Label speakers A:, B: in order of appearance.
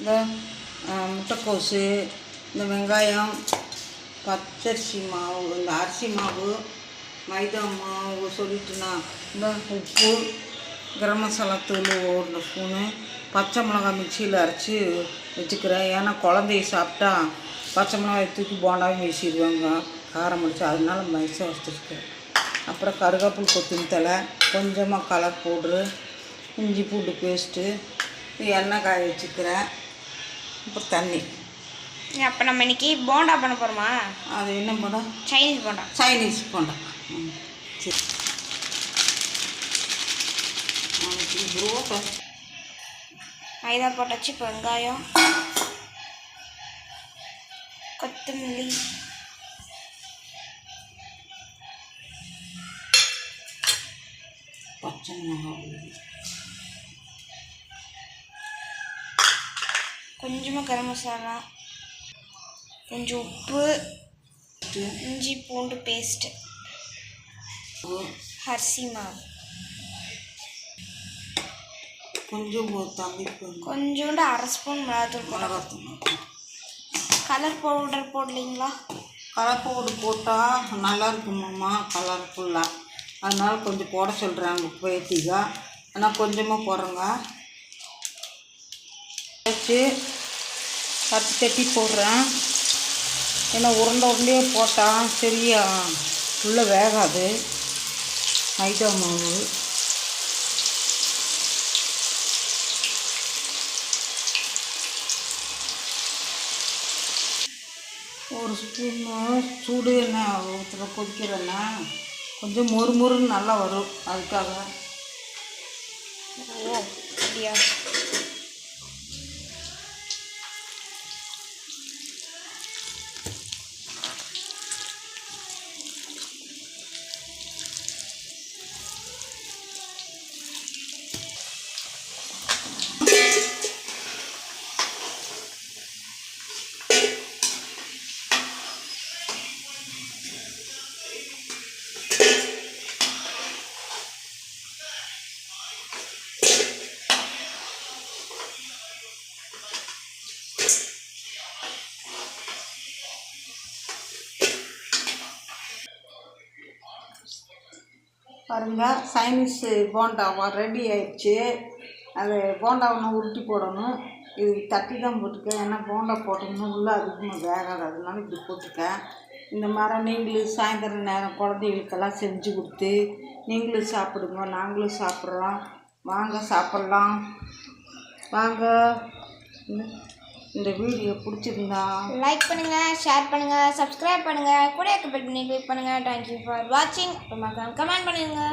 A: இந்த முட்டைக்கோசு முட்டைக்கோஸு இந்த வெங்காயம் பச்சரிசி மாவு இந்த அரிசி மாவு மைதா மாவு சொல்லிட்டுனா இந்த உப்பு கரம் மசாலா தூள் ஒரு ஸ்பூனு பச்சை மிளகாய் மிக்சியில் அரைச்சி வச்சுக்கிறேன். ஏன்னா குழந்தைய சாப்பிட்டா பச்சை மிளகாய் தூக்கி போண்டாவும் வீசிடுவாங்க. காரம் முடிச்சு அதனால மைசாக வச்சுருக்கேன். அப்புறம் கருகாப்பில் கொத்தமல்லி தழை கொஞ்சமாக கலர் பவுட்ரு இஞ்சி பூண்டு பேஸ்ட்டு எண்ணெய் காய வச்சுக்கிறேன். அப்புறம் தண்ணி.
B: அப்போ நம்ம இன்னைக்கு போண்டா பண்ண போகிறோமா
A: அது என்ன போண்டா?
B: சைனீஸ் போண்டா.
A: சைனீஸ் போண்டா. சரி.
B: மைதா போட்டாச்சு இப்போ வெங்காயம் கொத்தமல்லி.
A: பச்சை மிளகாய்.
B: கொஞ்சமாக கரம் மசாலா. கொஞ்சம் உப்பு. இஞ்சி பூண்டு பேஸ்ட்டு அரிசி மாவு.
A: கொஞ்சம் தம்பி
B: கொஞ்சோண்டு அரை ஸ்பூன் மிளகாத்தூள்
A: மிளகாத்தூள்.
B: கலர் பவுடர் போடலீங்களா?
A: கலர் பவுடர் போட்டால் நல்லா இருக்குமாம்மா கலர்ஃபுல்லாக அதனால கொஞ்சம் போட சொல்கிறாங்க பேத்திகா ஆனால் கொஞ்சமாக போடுறேங்க. வச்சு தட்டி தட்டி போடுறேன். ஏன்னா உருண்டை உருண்டையே போட்டால் சரியா உள்ளே வேகாது. மைதா மாவு. ஒரு ஸ்பூன் சூடு எண்ணெய் ஊற்றுற கொதிக்கிற எண்ணெய். கொஞ்சம் மொறு மொறுன்னு நல்லா வரும். அதுக்காக.
B: ஓ அப்படியா?
A: பாருங்கள் சைனீஸு போண்டாவா ரெடி ஆயிடுச்சு. அது போண்டாவை ஒன்று உருட்டி போடணும். இது தட்டி தான் போட்டிருக்கேன். ஏன்னா போண்டா போட்டோம்னா உள்ளே அதிகமாக வேகாது. அதனால இப்படி போட்டிருக்கேன். இந்த மாதிரி நீங்களும் சாயந்தரம் நேரம் குழந்தைகளுக்கெல்லாம் செஞ்சு கொடுத்து நீங்களும் சாப்பிடுங்க. நாங்களும் சாப்பிட்றோம் வாங்க சாப்பிட்லாம். வாங்க. இந்த- வீடியோ பிடிச்சிருந்தா
B: லைக் பண்ணுங்க ஷேர் பண்ணுங்க சப்ஸ்கிரைப் பண்ணுங்க. கூட இருக்க பெல் பண்ணி கிளிக் பண்ணுங்க. தேங்க்யூ ஃபார் வாட்சிங் அப்புறமா கமெண்ட் பண்ணிடுங்க